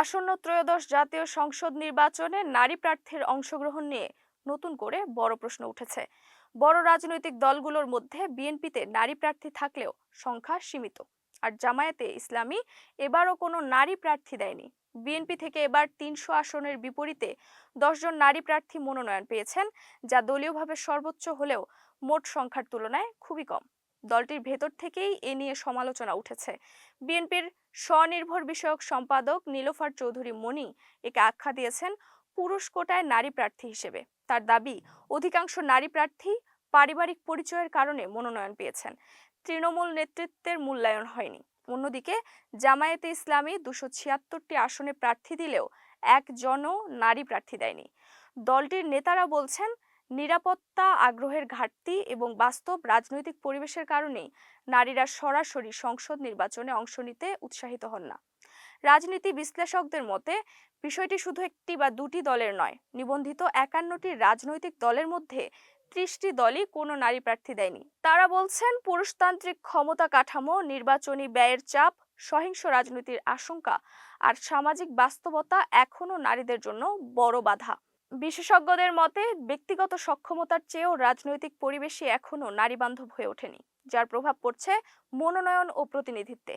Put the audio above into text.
আসন্ন ত্রয়োদশ জাতীয় সংসদ নির্বাচনে নারী প্রার্থীর অংশগ্রহণ নিয়ে নতুন করে বড় প্রশ্ন উঠেছে। বড় রাজনৈতিক দলগুলোর মধ্যে বিএনপিতে নারী প্রার্থী থাকলেও সংখ্যা সীমিত। আর জামায়াতে ইসলামী এবারও কোনো নারী প্রার্থী দেয়নি। বিএনপি থেকে এবার তিনশো আসনের বিপরীতে দশজন নারী প্রার্থী মনোনয়ন পেয়েছেন, যা দলীয়ভাবে সর্বোচ্চ হলেও মোট সংখ্যার তুলনায় খুবই কম। দলটির ভেতর থেকেই এ নিয়ে সমালোচনা উঠেছে। বিএনপির স্বনির্ভর বিষয়ক সম্পাদক নীলোফার চৌধুরী মনি একে আখ্যা দিয়েছেন, পুরুষ কোটায় নারী প্রার্থী হিসেবে। তার দাবি, অধিকাংশ নারী প্রার্থী পারিবারিক পরিচয়ের কারণে মনোনয়ন পেয়েছেন। তৃণমূল নেতৃত্বের মূল্যায়ন হয়নি। অন্যদিকে, জামায়াতে ইসলামী দুশো ছিয়াত্তরটি আসনে প্রার্থী দিলেও একজনও নারী প্রার্থী দেয়নি। দলটির নেতারা বলছেন নিরাপত্তা, আগ্রহের ঘাটতি এবং বাস্তব রাজনৈতিক পরিবেশের কারণেই নারীরা সরাসরি সংসদ নির্বাচনে অংশ নিতে উৎসাহিত হন না। রাজনীতি বিশ্লেষকদের মতে, বিষয়টি শুধু একটি বা দুটি দলের নয়, নিবন্ধিত একান্নটি রাজনৈতিক দলের মধ্যে ত্রিশটি দলই কোনো নারী প্রার্থী দেয়নি। তারা বলছেন, পুরুষতান্ত্রিক ক্ষমতা কাঠামো, নির্বাচনী ব্যয়ের চাপ, সহিংস রাজনীতির আশঙ্কা আর সামাজিক বাস্তবতা এখনও নারীদের জন্য বড় বাধা। বিশেষজ্ঞদের মতে, ব্যক্তিগত সক্ষমতার চেয়েও রাজনৈতিক পরিবেশই এখনও নারীবান্ধব হয়ে ওঠেনি, যার প্রভাব পড়ছে মনোনয়ন ও প্রতিনিধিত্বে।